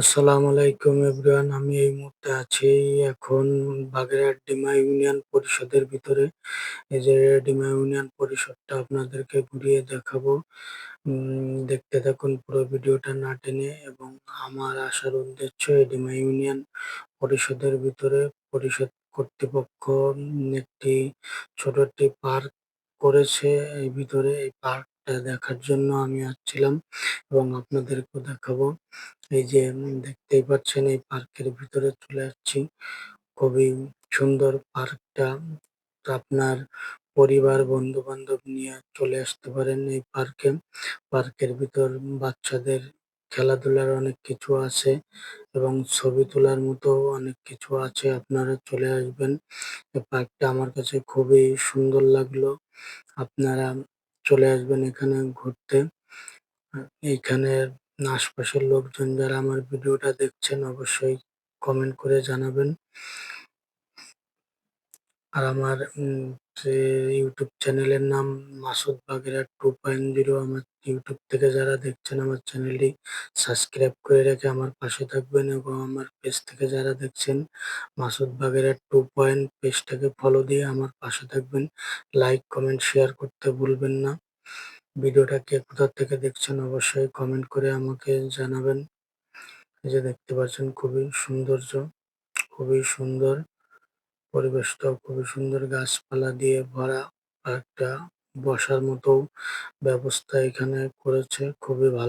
আসসালামু আলাইকুম এভরিওয়ান, আমি এই মুহূর্তে আছি এখন বাগেরহাট ডিমা ইউনিয়ন পরিষদের ভিতরে। এই যে ডিমা ইউনিয়ন পরিষদটা আপনাদেরকে ঘুরিয়ে দেখাবো। উম, দেখতে থাকুন পুরো ভিডিওটা না টেনে এবং আমার আসার উদ্দেশ্য এই ডিমা ইউনিয়ন পরিষদের ভিতরে পরিষদ কর্তৃপক্ষ একটি ছোট একটি পার্ক করেছে। এই ভিতরে এই পার্কটা দেখার জন্য আমি আসছিলাম এবং আপনাদেরকেও দেখাবো। এই যে দেখতেই পাচ্ছেন এই পার্কের ভিতরে চলে আসছি। খুবই সুন্দর পার্কটা। আপনার পরিবার বন্ধু বান্ধব নিয়ে চলে আসতে পারেন এই পার্কে। পার্কের ভিতর বাচ্চাদের খেলাধুলার অনেক কিছু আছে এবং ছবি তোলার মতো অনেক কিছু আছে, আপনারা চলে আসবেন। এই পার্কটা আমার কাছে খুবই সুন্দর লাগল। আপনারা চলে আসবেন এখানে ঘুরতে। এইখানে আশপাশের লোকজন যারা আমার ভিডিও -টা দেখছেন, অবশ্যই কমেন্ট করে জানাবেন। আর আমার, উম, যে ইউটিউব চ্যানেলের নাম Masud Bagerhat two point zero আমার ইউটিউব থেকে যারা দেখছেন আমার চ্যানেলটি সাবস্ক্রাইব করে রেখে আমার পাশে থাকবেন এবং আমার পেজ থেকে যারা দেখছেন মাসুদ বাগেরহাট টু পয়েন্ট পেজটাকে ফলো দিয়ে আমার পাশে থাকবেন। লাইক কমেন্ট শেয়ার করতে ভুলবেন না। ভিডিওটা কে কোথা থেকে দেখছেন অবশ্যই কমেন্ট করে আমাকে জানাবেন। এই যে দেখতে পাচ্ছেন খুবই সৌন্দর্য, খুবই সুন্দর। পরিবেশটাও খুবই সুন্দর গাছপালা দিয়ে ভরা একটা বসার মতো ব্যবস্থা এখানে করেছে খুবই ভালো।